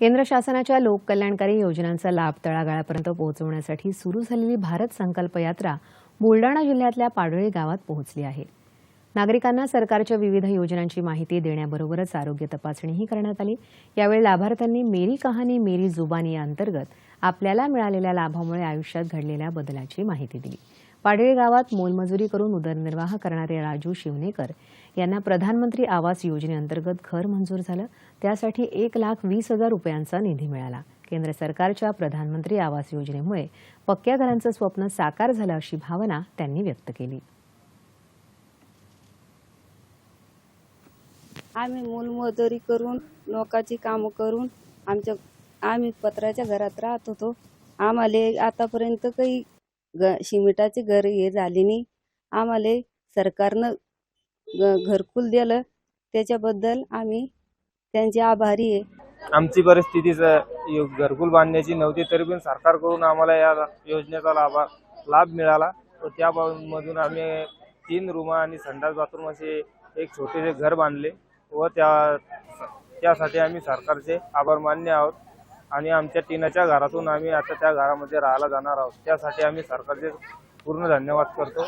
केंद्र शासनाच्या लोककल्याणकारी योजनांचा लाभ तळागाळापर्यंत पोहोचवण्यासाठी सुरू झालेली भारत संकल्प यात्रा बुलडाणा जिल्ह्यातल्या पाडळी गावात पोहोचली आहे. नागरिकांना सरकारच्या विविध योजनांची माहिती देण्याबरोबरच आरोग्य तपासणीही करण्यात आली. यावेळी लाभार्थ्यांनी मेरी कहाणी मेरी जुबानी या अंतर्गत आपल्याला मिळालेल्या लाभामुळे आयुष्यात घडलेल्या बदलाची माहिती दिली. पाडळी गावात मोलमजुरी करून उदरनिर्वाह करणारे राजू शिवनेकर यांना प्रधानमंत्री आवास योजनेअंतर्गत घर मंजूर झालं. त्यासाठी एक लाख वीस हजार रुपयांचा निधी मिळाला. केंद्र सरकारच्या प्रधानमंत्री आवास योजनेमुळे पक्क्या घरांचं स्वप्न साकार झालं अशी भावना त्यांनी व्यक्त केली. आम्ही मोलमजुरी करून लोकांची कामं करून आमच्या आम्ही पत्राच्या घरात राहत होतो. आम्हाला आतापर्यंत काही ग शिमिटाचे घर हे झाले नाही. आम्हाला सरकारनं ग घरकुल दिलं. त्याच्याबद्दल आम्ही त्यांचे आभारी आहे. आमची परिस्थितीचं घरकुल बांधण्याची नव्हती तरी पण सरकारकडून आम्हाला या योजनेचा लाभ लाभ मिळाला. व त्यामधून आम्ही तीन रूम आणि संडास बाथरूम असे एक छोटेसे घर बांधले. व त्या त्यासाठी आम्ही सरकारचे आभार मान्य आहोत. आणि आमच्या टीनाच्या घरातून आम्ही आता त्या घरामध्ये राहायला जाणार आहोत. त्यासाठी आम्ही सरकारचे पूर्ण धन्यवाद करतो.